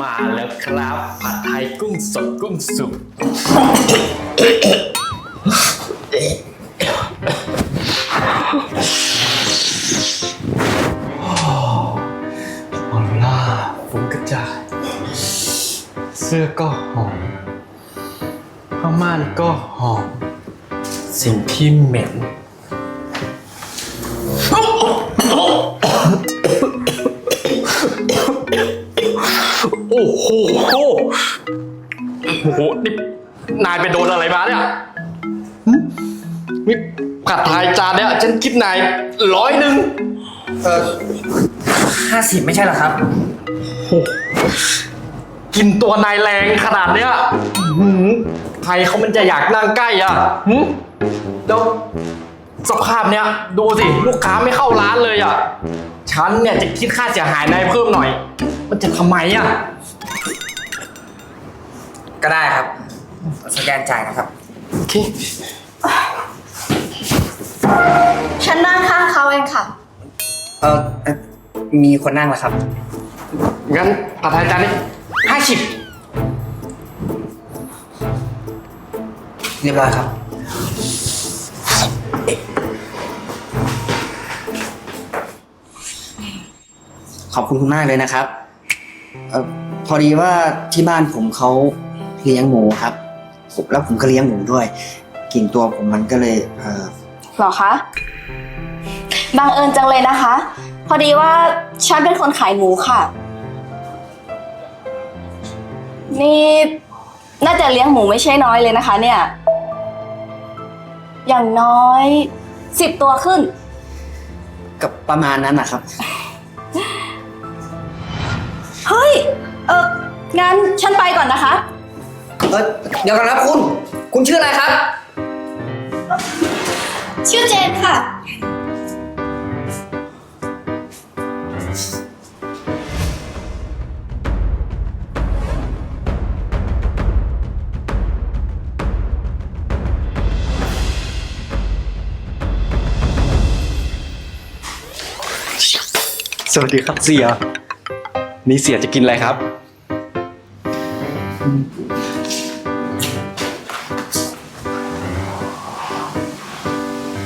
มาแล้วครับ ผัดไทยกุ้งสดกุ้งสุก ออร่าฟุ้งกระจาย เสื้อก็หอมผ้าม่านก็หอม สิ่งที่เหม็น โหนี่นายไปโดนอะไรมาเนี่ยหึนี่ผัดไทยจานเนี่ยฉันคิดนายร้อยหนึ่งเออห้าสิบไม่ใช่เหรอครับกินตัวนายแรงขนาดเนี้ยหืมใครเขามันจะอยากนั่งใกล้อะหืมแล้วสภาพเนี้ยดูสิลูกค้าไม่เข้าร้านเลยอะ ฉันเนี่ยจะคิดค่าเสียหายนายเพิ่มหน่อย มันจะทำไมอะ ก็ได้ครับ สแกนจ่ายนะครับ โอเค ฉันนั่งข้างเขาเองค่ะ เออเอ่อมีคนนั่งแล้วครับ งั้นผัดไทยจานนี้ห้าสิบเรียบร้อยครับ ขอบคุณคุณมากเลยนะครับเออพอดีว่าที่บ้านผมเขา เลี้ยงหมูครับผมแล้วผมก็เลี้ยงหมูด้วยกลิ่นตัวผมมันก็เลยเออหรอคะบังเอิญจังเลยนะคะ พอดีว่าฉันเป็นคนขายหมูค่ะ นี่น่าจะเลี้ยงหมูไม่ใช่น้อยเลยนะคะ เนี่ย อย่างน้อยสิบตัวขึ้น กับประมาณนั้นนะครับ เฮ้ย เอองั้นฉันไปก่อนนะคะ เออเดี๋ยวกันครับคุณ คุณชื่ออะไรครับ ชื่อเจนค่ะ สวัสดีครับเสีย นี่เสียจะกินอะไรครับ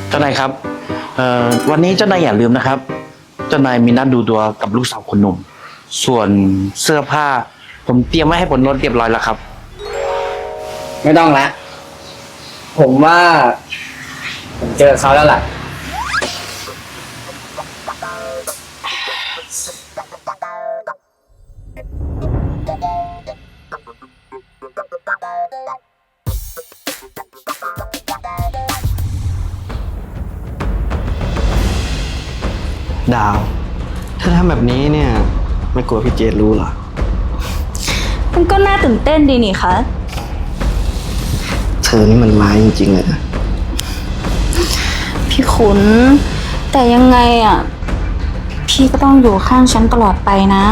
เจ้านายครับเอ่อวันนี้เจ้านายอย่าลืมนะครับ เจ้านายมีนัดดูตัวกับลูกสาวคนหนุ่ม ส่วนเสื้อผ้า ผมเตรียมไว้ให้บนรถเรียบร้อยแล้วครับ ไม่ต้องละ ผมว่า ผมเจอเขาแล้วล่ะ กลัวพี่เจดรู้เหรอ มันก็น่าตื่นเต้นดีนี่คะเธอนี่มันร้ายจริงๆเลยนะพี่ขุน แต่ยังไงอะ พี่ก็ต้องอยู่ข้างฉันตลอดไปนะ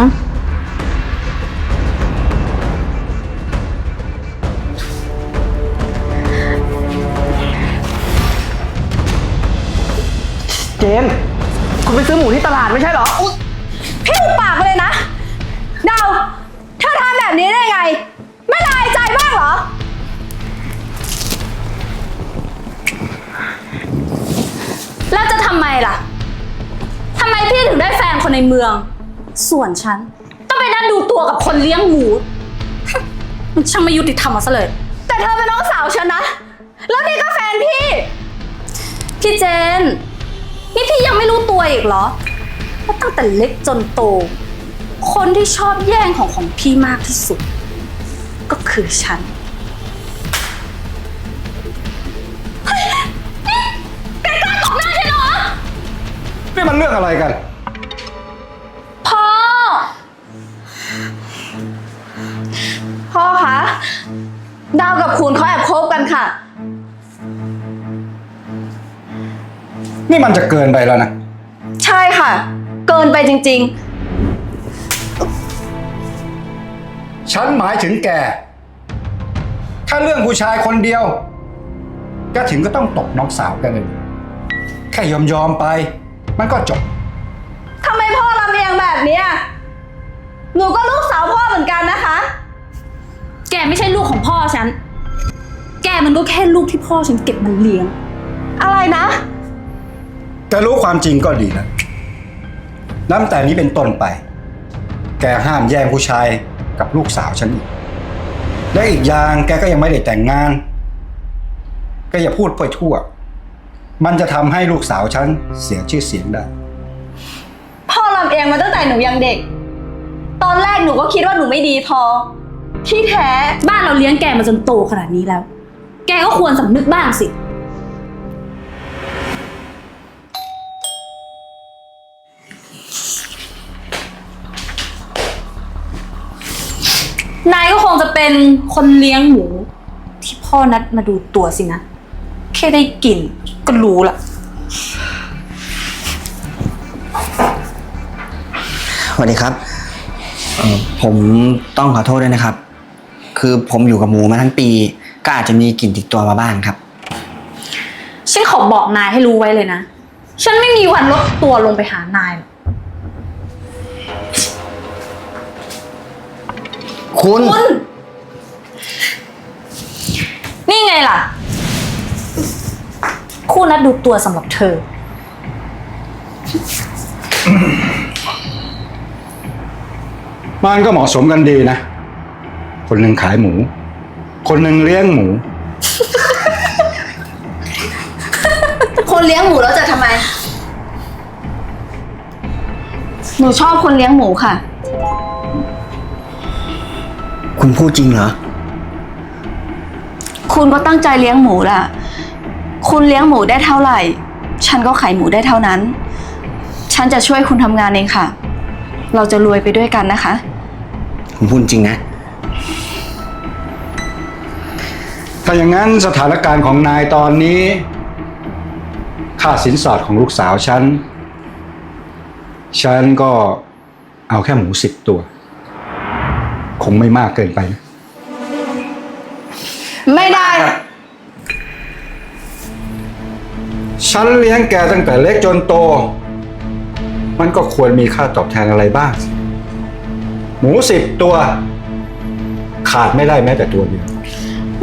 เจนคุณไปซื้อหมูที่ตลาดไม่ใช่เหรออุ๊ย ทำไมล่ะทำไมพี่ถึงได้แฟนคนในเมือง ส่วนฉันต้องไปนั่งดูตัวกับคนเลี้ยงหมู มันช่างไม่ยุติธรรมเอาซะเลย แต่เธอเป็นน้องสาวฉันนะ แล้วนี่ก็แฟนพี่ พี่เจน นี่พี่ยังไม่รู้ตัวอีกเหรอว่าตั้งแต่เล็กจนโต คนที่ชอบแย่งของของพี่มากที่สุด ก็คือฉัน นี่มันเรื่องอะไรกัน พ่อ พ่อคะ ดาวกับคุณเขาแอบคบกันค่ะ นี่มันจะเกินไปแล้วนะ ใช่ค่ะ เกินไปจริง ฉันหมายถึงแก ถ้าเรื่องผู้ชายคนเดียว ก็ถึงก็ต้องตกน้องสาวกันเลยแค่ยอมยอมๆไป มันก็จบๆทำไมพ่อลำเอียงแบบเนี้ยหนูก็ลูกสาวพ่อเหมือนกันนะคะ แกไม่ใช่ลูกของพ่อฉัน แกมันก็แค่ลูกที่พ่อฉันเก็บมันเลี้ยง อะไรนะ แกรู้ความจริงก็ดีแล้วนับแต่นี้เป็นต้นไป แกห้ามแย่งผู้ชายกับลูกสาวฉันอีก และอีกอย่างแกก็ยังไม่ได้แต่งงาน แกอย่าพูดไปทั่ว มันจะทำให้ลูกสาวฉันเสียชื่อเสียงได้ พ่อลำเอียงมาตั้งแต่หนูยังเด็ก ตอนแรกหนูก็คิดว่าหนูไม่ดีพอ ที่แท้บ้านเราเลี้ยงแกมาจนโตขนาดนี้แล้ว แกก็ควรสำนึกบ้างสิ นายก็คงจะเป็นคนเลี้ยงหมูที่พ่อนัดมาดูตัวสินะ แค่ได้กลิ่นก็รู้ละสวัสดีครับเอ่อผมต้องขอโทษด้วยนะครับ คือผมอยู่กับหมูมาทั้งปี ก็อาจจะมีกลิ่นติดตัวมาบ้างครับ ฉันขอบอกนายให้รู้ไว้เลยนะ ฉันไม่มีวันลดตัวลงไปหานายหรอกคุณ คุณ นี่ไงล่ะ คู่นัดดูตัวสำหรับเธอ มันก็เหมาะสมกันดีนะ คนหนึ่งขายหมู คนหนึ่งเลี้ยงหมู คนเลี้ยงหมูแล้วจะทำไม หนูชอบคนเลี้ยงหมูค่ะ คุณพูดจริงเหรอ คุณก็ตั้งใจเลี้ยงหมูล่ะ คุณเลี้ยงหมูได้เท่าไหร่ ฉันก็ขายหมูได้เท่านั้น ฉันจะช่วยคุณทำงานเองค่ะ เราจะรวยไปด้วยกันนะคะ คุณพูดจริงนะ ถ้าอย่างนั้นสถานการณ์ของนายตอนนี้ ค่าสินสอดของลูกสาวฉัน ฉันก็เอาแค่หมูสิบตัว คงไม่มากเกินไปนะ ไม่ได้ ฉันเลี้ยงแกตั้งแต่เล็กจนโต มันก็ควรมีค่าตอบแทนอะไรบ้างสิหมูสิบตัว ขาดไม่ได้แม้แต่ตัวเดียว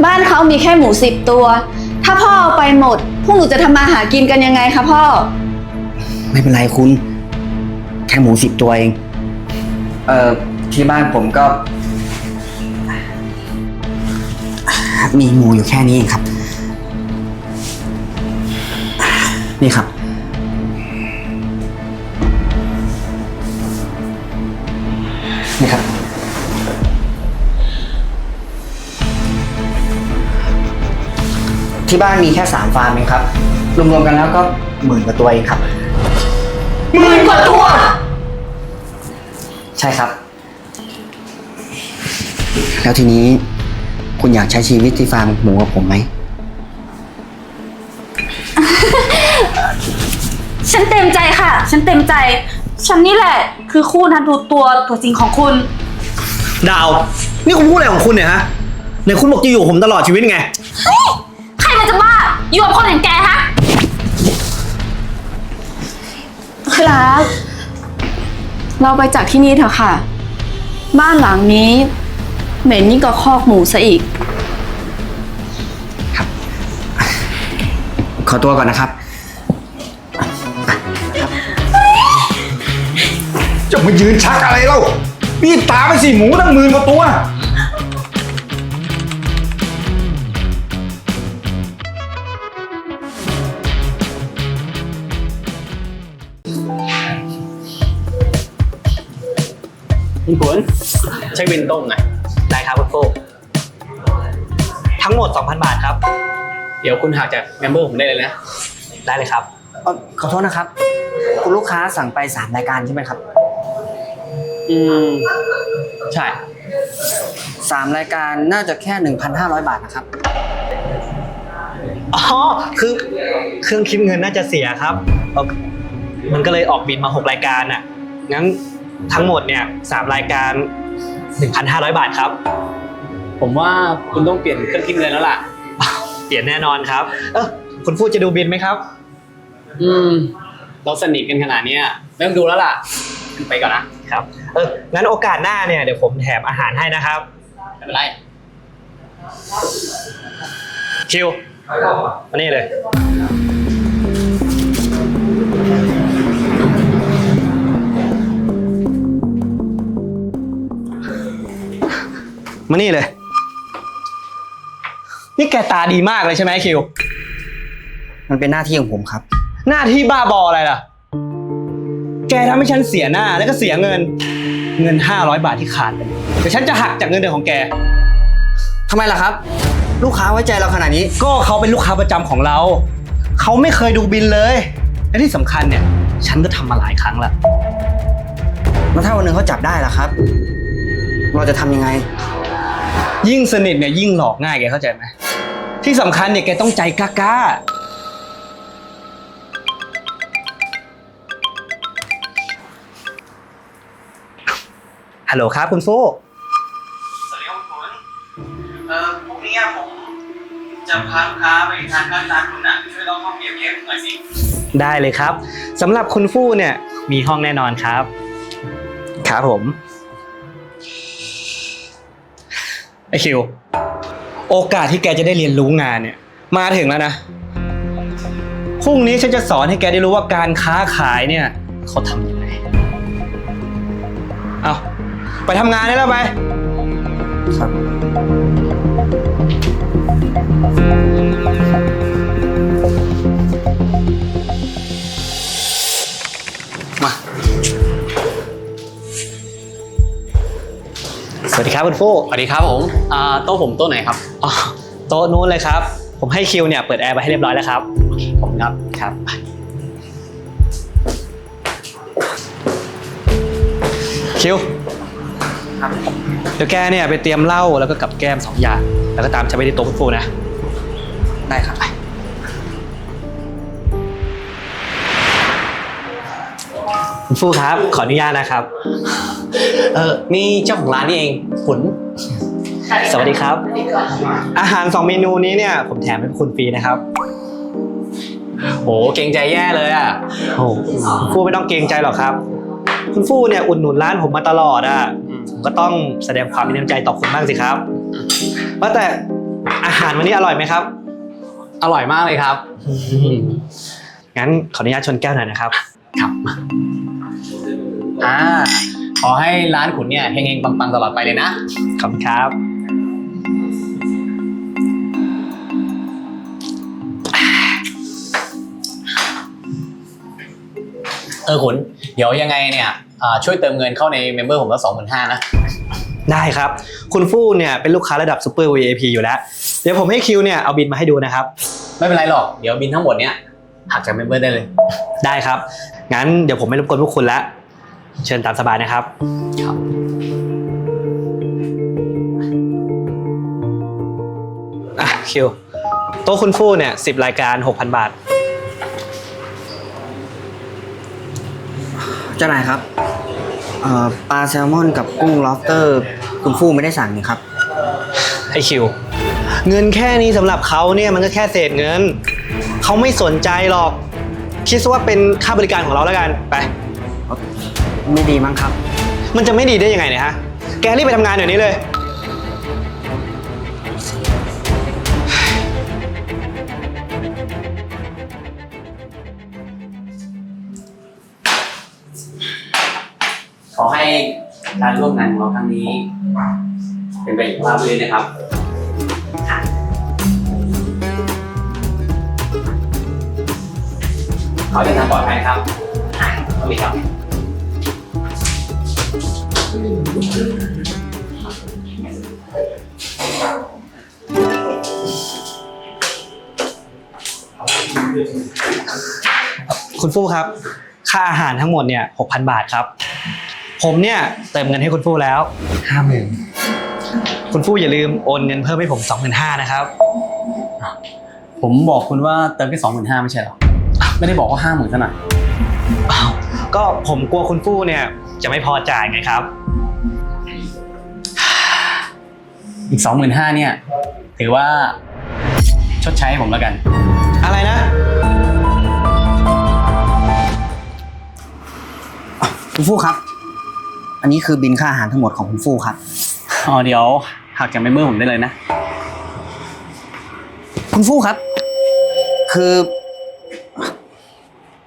บ้านเขามีแค่หมูสิบตัว ถ้าพ่อเอาไปหมด พวกหนูจะทำมาหากินกันยังไงคะพ่อ ไม่เป็นไรคุณ แค่หมูสิบตัวเอง เอ่อ ที่บ้านผมก็ มีหมูอยู่แค่นี้เองครับ นี่ครับ นี่ครับ ที่บ้านมีแค่สามฟาร์มเองครับ รวมๆกันแล้วก็หมื่นกว่าตัวเองครับ หมื่นกว่าตัว ใช่ครับ แล้วทีนี้คุณอยากใช้ชีวิตที่ฟาร์มหมูกับผมไหม ฉันเต็มใจค่ะ ฉันเต็มใจ ฉันนี่แหละ คือคู่นัดดูตัวตัวจริงของคุณ ดาว นี่คุณพูดอะไรของคุณเนี่ยฮะไหนคุณบอกจะอยู่กับผมตลอดชีวิตไงใครมันจะบ้าอยู่กับคนอย่างแกฮะครับเราไปจากที่นี่เถอะค่ะ บ้านหลังนี้ เหม็นยิ่งกว่าคอกหมูซะอีก ขอตัวก่อนนะครับ จะมายืนชักอะไรเล่ารีบตามไปสิหมูตั้งหมื่นกว่าตัว คุณผลใช้วินต้มหน่อยได้ครับคุณโฟทั้งหมด 2,000 บาทครับ เดี๋ยวคุณหักจากเมมเบอร์ผมได้เลยนะ ได้เลยครับ เอ่อขอโทษนะครับ คุณลูกค้าสั่งไปสามรายการใช่ไหมครับ อืมใช่สามรายการน่าจะแค่หนึ่งพันห้าร้อยบาทนะครับ อ๋อ คือเครื่องคิดเงินน่าจะเสียครับเอ่อมันก็เลยออกบินมา 6 รายการน่ะ งั้นทั้งหมดเนี่ยสามรายการ 1,500 บาทครับ ผมว่าคุณต้องเปลี่ยนเครื่องคิดเงินแล้วล่ะ เปลี่ยนแน่นอนครับ เออคุณฟูดจะดูบินไหมครับ อืม เราสนิทกันขนาดเนี้ยไม่ต้องดูแล้วล่ะ ไปก่อนนะครับ เอองั้นโอกาสหน้าเนี่ยเดี๋ยวผมแถมอาหารให้นะครับ ไม่เป็นไร คิวมานี่เลย มานี่เลย นี่แกตาดีมากเลยใช่ไหมคิว มันเป็นหน้าที่ของผมครับ หน้าที่บ้าบออะไรล่ะแกทำให้ฉันเสียหน้าแล้วก็เสียเงิน เงิน 500 บาทที่ขาดไปเดี๋ยวฉันจะหักจากเงินเดือนของแก ทำไมล่ะครับ ลูกค้าไว้ใจเราขนาดนี้ ก็เขาเป็นลูกค้าประจำของเรา เขาไม่เคยดูบินเลย และที่สำคัญเนี่ย ฉันก็ทำมาหลายครั้งแล้วแล้วถ้าวันหนึ่งเขาจับได้ล่ะครับ เราจะทำยังไง ยิ่งสนิทเนี่ยยิ่งหลอกง่ายแกเข้าใจไหมที่สำคัญเนี่ยแกต้องใจกล้า ฮัลโหลครับคุณฟู้สวัสดีครับคุณเอ่อพรุ่งนี้ผมจะพาลูกค้าไปทานข้าวที่ร้านคุณอะช่วยลองข้าวเกี๊ยวเกี๊ยวหน่อยสิได้เลยครับสำหรับคุณฟู่เนี่ยมีห้องแน่นอนครับ ครับผมไอคิว โอกาสที่แกจะได้เรียนรู้งานเนี่ย มาถึงแล้วนะพรุ่งนี้ฉันจะสอนให้แกได้รู้ว่าการค้าขายเนี่ยเขาทำยังไง ไปทำงานได้แล้วไป ครับ มา สวัสดีครับคุณฟู่สวัสดีครับผมอ่าโต๊ะผมโต๊ะไหนครับ อ๋อโต๊ะนู้นเลยครับ ผมให้คิวเนี่ยเปิดแอร์ไปให้เรียบร้อยแล้วครับ ผมครับครับ คิว เดี๋ยวแกเนี่ยไปเตรียมเหล้าแล้วก็กับแก้มสองอย่าง แล้วก็ตามฉันไปที่โต๊ะคุณฟูนะ ได้ครับคุณฟูครับ ขออนุญาตนะครับ เออนี่เจ้าของร้านนี่เองขุน สวัสดีครับ อาหารสองเมนูนี้เนี่ย ผมแถมให้คุณฟรีนะครับ โหเกรงใจแย่เลยอะ โอ้โหคุณฟูไม่ต้องเกรงใจหรอกครับ คุณฟูเนี่ยอุดหนุนร้านผมมาตลอดอะผม ก็ต้องแสดงความมีน้ำใจต่อคุณบ้างสิครับว่าแต่อาหารวันนี้อร่อยไหมครับ อร่อยมากเลยครับ งั้นขออนุญาตชนแก้วหน่อยนะครับ ครับมาอ่าขอให้ร้านขุนเนี่ยเฮงๆปังๆตลอดไปเลยนะ ขอบคุณครับ เออขุน เดี๋ยวยังไงเนี่ยอ่าช่วยเติมเงินเข้าในเมมเบอร์ผมละสองหมื่นห้านะ ได้ครับ คุณฟู่เนี่ยเป็นลูกค้าระดับซูเปอร์ VIP อยู่แล้ว เดี๋ยวผมให้คิวเนี่ยเอาบินมาให้ดูนะครับ ไม่เป็นไรหรอก เดี๋ยวบินทั้งหมดเนี่ยหักจากเมมเบอร์ได้เลย ได้ครับ งั้นเดี๋ยวผมไม่รบกวนพวกคุณแล้วเชิญตามสบายนะครับครับ อะคิว โต๊ะคุณฟู่เนี่ยสิบรายการ 6,000 บาท เจ้านายครับเอ่อปลาแซลมอนกับกุ้งล็อบสเตอร์คุณฟู่ไม่ได้สั่งนี่ครับ ไอคิว เงินแค่นี้สำหรับเขาเนี่ยมันก็แค่เศษเงิน เขาไม่สนใจหรอก คิดซะว่าเป็นค่าบริการของเราแล้วกัน ไป ไม่ดีมั้งครับ มันจะไม่ดีได้ยังไงเนี่ยฮะ แกรีบไปทำงานเดี๋ยวนี้เลย การร่วมงานของเราครั้งนี้ เป็นไปอย่างราบรื่นนะครับ ขอให้เดินทางปลอดภัยนะครับสวัสดีครับ คุณฟู่ครับ ค่าอาหารทั้งหมดเนี่ย6,000 บาทครับ ผมเนี่ยเติมเงินให้คุณฟู่แล้ว50,000คุณฟู่อย่าลืมโอนเงินเพิ่มให้ผม25,000นะครับ ผมบอกคุณว่าเติมแค่สองหมื่นห้าไม่ใช่เหรอ ไม่ได้บอกว่าห้าหมื่นซะหน่อยอ้าวก็ผมกลัวคุณฟู่เนี่ยจะไม่พอจ่ายไงครับ อีกสองหมื่นห้าเนี่ย ถือว่าชดใช้ให้ผมแล้วกัน อะไรนะ คุณฟู่ครับ อันนี้คือบินค่าอาหารทั้งหมดของคุณฟู่ครับ อ๋อเดี๋ยวหักจากเมมเบอร์ผมได้เลยนะ คุณฟู่ครับ คือ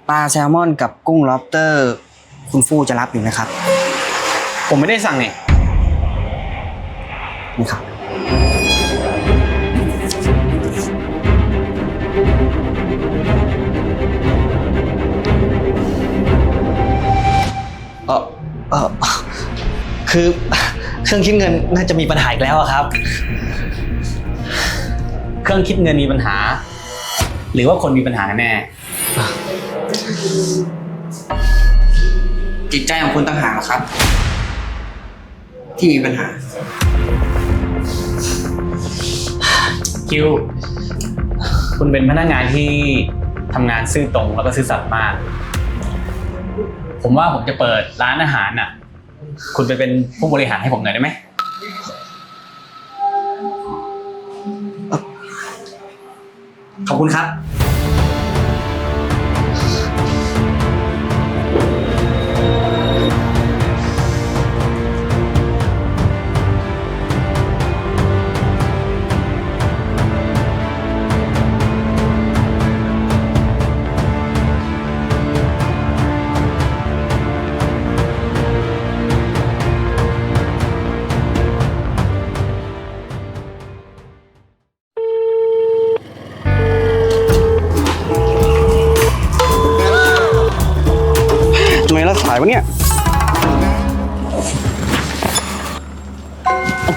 ปลาแซลมอนกับกุ้งล็อบสเตอร์ คุณฟู่จะรับอยู่นะครับ ผมไม่ได้สั่งนี่นี่ครับ เออเออ คือ เครื่องคิดเงินน่าจะมีปัญหาอีกแล้วอะครับ เครื่องคิดเงินมีปัญหา หรือว่าคนมีปัญหาแน่ จิตใจของคุณต่างหากครับ ที่มีปัญหา คิว คุณเป็นพนักงานที่ทำงานซื่อตรงแล้วก็ซื่อสัตย์มาก ผมว่าผมจะเปิดร้านอาหารน่ะ คุณไปเป็นผู้บริหารให้ผมหน่อยได้ไหม ขอบคุณครับ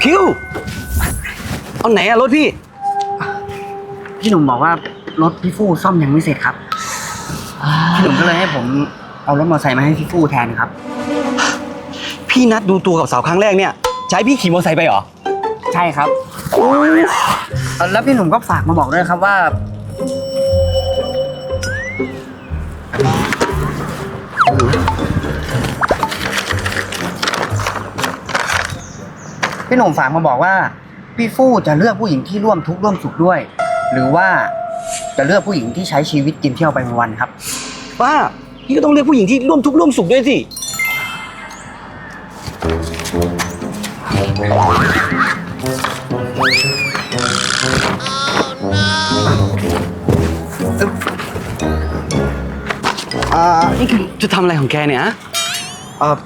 คิวเอาไหนอะรถพี่ พี่หนุ่มบอกว่ารถพี่ฟู่ซ่อมยังไม่เสร็จครับ พี่หนุ่มก็เลยให้ผมเอารถมอเตอร์ไซค์มาให้พี่ฟู่แทนครับ พี่นัดดูตัวกับสาวครั้งแรกเนี่ยจะให้พี่ขี่มอเตอร์ไซค์ไปเหรอ ใช่ครับเอ่อแล้วพี่หนุ่มก็ฝากมาบอกด้วยครับว่า พี่หนุ่มฝากมาบอกว่า พี่ฟู่จะเลือกผู้หญิงที่ร่วมทุกข์ร่วมสุขด้วย หรือว่าจะเลือกผู้หญิงที่ใช้ชีวิตกินเที่ยวไปวันๆครับ ป้าพี่ก็ต้องเลือกผู้หญิงที่ร่วมทุกข์ร่วมสุขด้วยสิ อ่า นี่คือจะทำอะไรของแกเนี่ยฮะเออ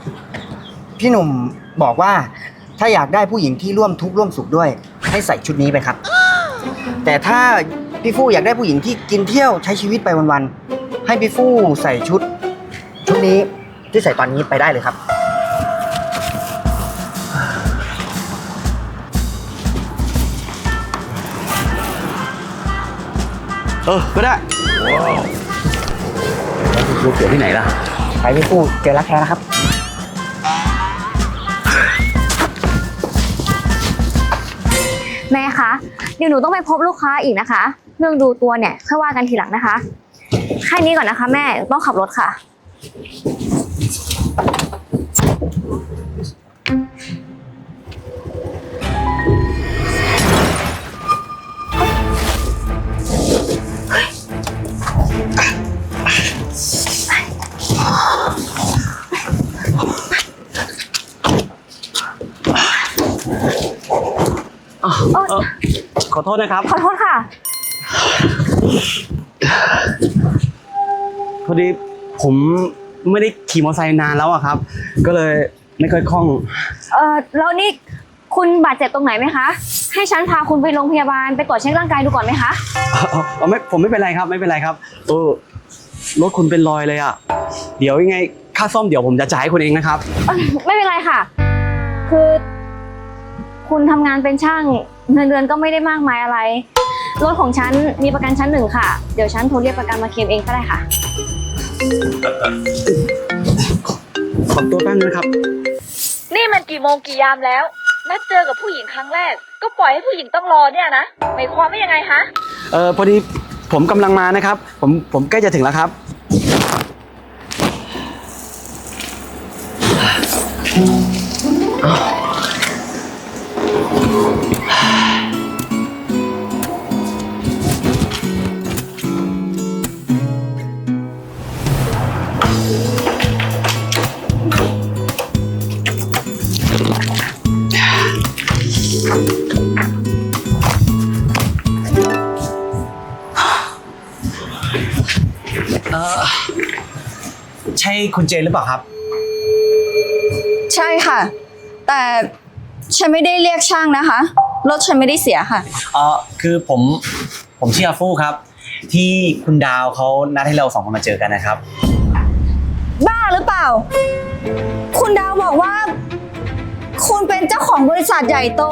พี่หนุ่มบอกว่า ถ้าอยากได้ผู้หญิงที่ร่วมทุกข์ร่วมสุขด้วย ให้ใส่ชุดนี้ไปครับ แต่ถ้าพี่ฟู่อยากได้ผู้หญิงที่กินเที่ยวใช้ชีวิตไปวันๆให้พี่ฟู่ใส่ชุด ชุดนี้ที่ใส่ตอนนี้ไปได้เลยครับ เออ ก็ได้รถเกี่ยวที่ไหนล่ะ ไปพี่ฟู่เจอรักแท้นะครับ เดี๋ยวหนูต้องไปพบลูกค้าอีกนะคะ เรื่องดูตัวเนี่ยค่อยว่ากันทีหลังนะคะ แค่นี้ก่อนนะคะ แม่ต้องขับรถค่ะ ขอโทษนะครับ ขอโทษค่ะ พอดีผมไม่ได้ขี่มอเตอร์ไซค์นานแล้วอะครับ ก็เลยไม่ค่อยคล่อง เออแล้วนี่คุณบาดเจ็บตรงไหนไหมคะ ให้ฉันพาคุณไปโรงพยาบาลไปตรวจเช็คร่างกายดูก่อนไหมคะ อ๋ออ๋อไม่ผมไม่เป็นไรครับ ไม่เป็นไรครับเออรถคุณเป็นรอยเลยอะเดี๋ยวยังไงค่าซ่อมเดี๋ยวผมจะจ่ายให้คุณเองนะครับเอ้ยไม่เป็นไรค่ะ คือ คุณทำงานเป็นช่าง เงินเดือนก็ไม่ได้มากมายอะไร รถของฉันมีประกันชั้นหนึ่งค่ะ เดี๋ยวฉันโทรเรียกประกันมาเคลมเองก็ได้ค่ะ ขอตัวแป๊บนึงนะครับ นี่มันกี่โมงกี่ยามแล้ว นัดเจอกับผู้หญิงครั้งแรก ก็ปล่อยให้ผู้หญิงต้องรอเนี่ยนะหมายความว่ายังไงฮะ เออพอดีผมกำลังมานะครับ ผมผมใกล้จะถึงแล้วครับเเออใช่คุณเจนหรือเปล่าครับ ใช่ค่ะ แต่ฉันไม่ได้เรียกช่างนะคะ รถฉันไม่ได้เสียค่ะ เออคือผมผมชื่ออาฟูครับ ที่คุณดาวเขานัดให้เราสองคนมาเจอกันนะครับ บ้าหรือเปล่า คุณดาวบอกว่า คุณเป็นเจ้าของบริษัทใหญ่โต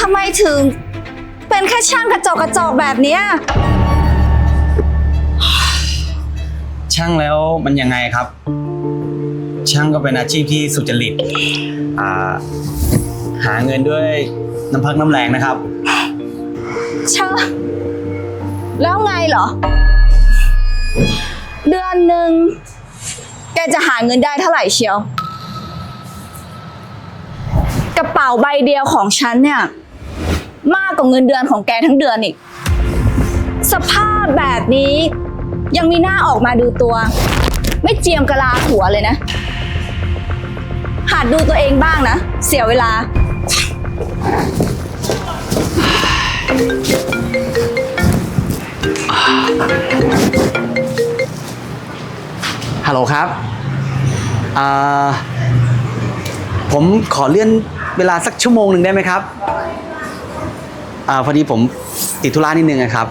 ทำไมถึง เป็นแค่ช่างกระจอกกระจอกแบบเนี้ย ช่างแล้วมันยังไงครับ ช่างก็เป็นอาชีพที่สุจริตอ่าหาเงินด้วยน้ำพักน้ำแรงนะครับ เชอะแล้วไงเหรอ เดือนหนึ่งแกจะหาเงินได้เท่าไหร่เชียว กระเป๋าใบเดียวของฉันเนี่ย มากกว่าเงินเดือนของแกทั้งเดือนอีก สภาพแบบนี้ ยังมีหน้าออกมาดูตัว ไม่เจียมกะลาหัวเลยนะ หัดดูตัวเองบ้างนะ เสียเวลา ฮัลโหลครับอ่าผมขอเลื่อนเวลาสักชั่วโมงหนึ่งได้ไหมครับอ่าพอดีผมติดธุระนิดนึงนะครับ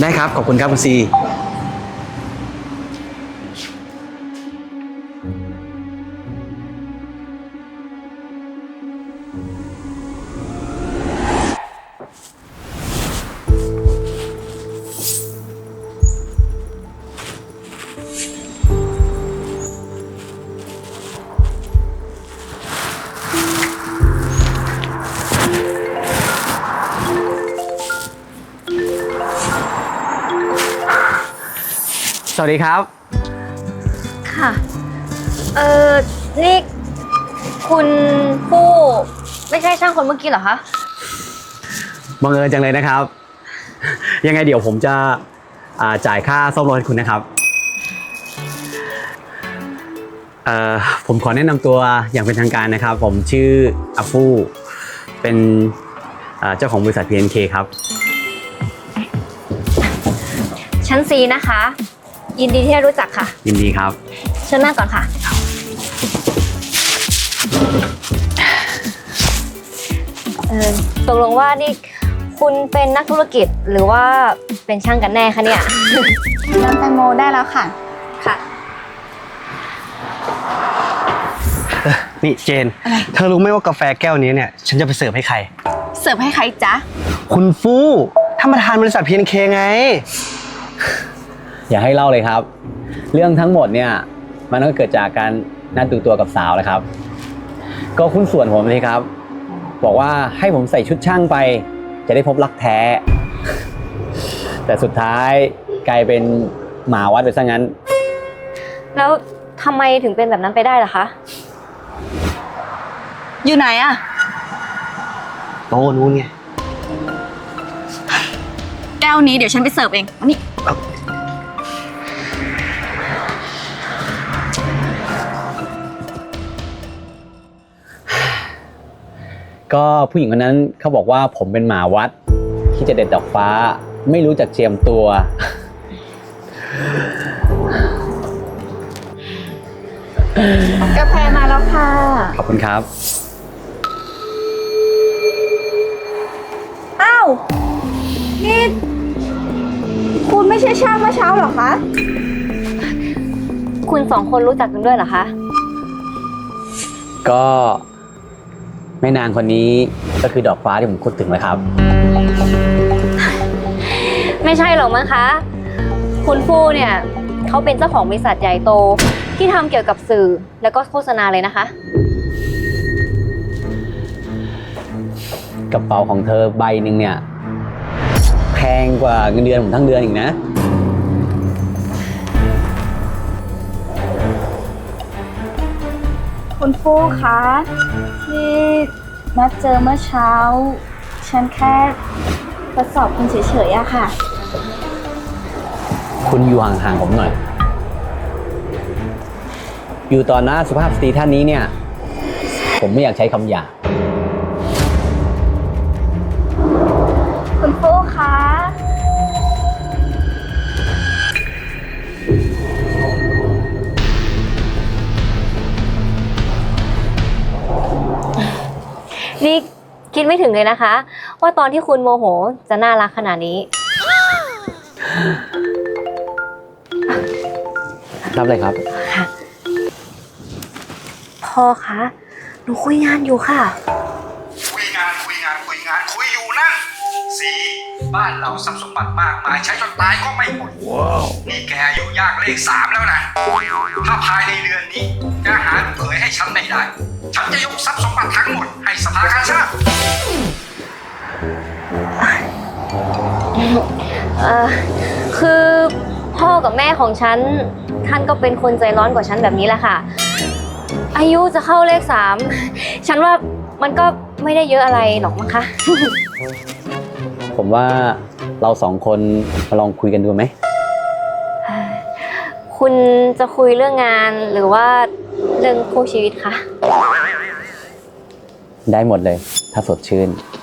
ได้ครับ ขอบคุณครับคุณซี วัสดีครับ ค่ะ เออนี่คุณผู้ไม่ใช่ช่างคนเมื่อกี้เหรอคะ บังเอิญจังเลยนะครับ ยังไงเดี๋ยวผมจะอ่าจ่ายค่าซ่อมรถให้คุณนะครับเอ่อผมขอแนะนำตัวอย่างเป็นทางการนะครับ ผมชื่ออาฟูเป็นอ่าเจ้าของบริษัท PNK ครับ ชั้นซีนะคะ ยินดีที่ได้รู้จักค่ะ ยินดีครับ เชิญนั่งก่อนค่ะ เออตกลงว่านี่คุณเป็นนักธุรกิจหรือว่าเป็นช่างกันแน่คะเนี่ย น้ำแตงโมได้แล้วค่ะ ค่ะ นี่เจนเธอรู้ไหมว่ากาแฟแก้วนี้เนี่ย ฉันจะไปเสิร์ฟให้ใคร เสิร์ฟให้ใครจ๊ะ คุณฟู่ท่านประธานบริษัท PNK ไง อย่าให้เล่าเลยครับ เรื่องทั้งหมดเนี่ย มันก็เกิดจากการนัดดูตัวกับสาวแหละครับ ก็คุณส่วนผมเลยครับ บอกว่าให้ผมใส่ชุดช่างไป จะได้พบรักแท้ แต่สุดท้ายกลายเป็นหมาวัดไปซะงั้น แล้วทำไมถึงเป็นแบบนั้นไปได้ล่ะคะ อยู่ไหนอะโต๊ะนู้นไงแก้วนี้เดี๋ยวฉันไปเสิร์ฟเองมานี่ ก็ผู้หญิงคนนั้นเขาบอกว่าผมเป็นหมาวัด ที่จะเด็ดดอกฟ้า ไม่รู้จักเจียมตัว กาแฟมาแล้วค่ะ ขอบคุณครับ อ้าว นี่ คุณไม่ใช่ช่างเมื่อเช้าเหรอคะ คุณสองคนรู้จักกันด้วยเหรอคะ ก็ แม่นางคนนี้ก็คือดอกฟ้าที่ผมพูดถึงเลยครับ ไม่ใช่หรอกมั้งคะ คุณฟู่เนี่ยเขาเป็นเจ้าของบริษัทใหญ่โต ที่ทำเกี่ยวกับสื่อแล้วก็โฆษณาเลยนะคะ กระเป๋าของเธอใบหนึ่งเนี่ย แพงกว่าเงินเดือนผมทั้งเดือนอีกนะ คุณฟู่คะที่นัดเจอเมื่อเช้า ฉันแค่ทดสอบคุณเฉยๆอะค่ะ คุณอยู่ห่างๆผมหน่อย อยู่ต่อหน้าสุภาพสตรีท่านนี้เนี่ย ผมไม่อยากใช้คำหยาบ นี่คิดไม่ถึงเลยนะคะ ว่าตอนที่คุณโมโหจะน่ารักขนาดนี้ รับเลยครับ พ่อคะ หนูคุยงานอยู่ค่ะ บ้านเราทรัพย์สมบัติมากมายใช้จนตายก็ไม่หมด นี่แกอายุยากเลขสามแล้วนะ ถ้าภายในเดือนนี้แกหาลูกเขยให้ฉันไม่ได้ ฉันจะยกทรัพย์สมบัติทั้งหมดให้สภากาชาติเอ่อคือพ่อกับแม่ของฉัน ท่านก็เป็นคนใจร้อนกว่าฉันแบบนี้แหละค่ะ อายุจะเข้าเลขสามฉันว่ามันก็ไม่ได้เยอะอะไรหรอกมั้งคะ ผมว่าเราสองคนมาลองคุยกันดูไหม คุณจะคุยเรื่องงานหรือว่าเรื่องคู่ชีวิตคะ ได้หมดเลย ถ้าสดชื่นอ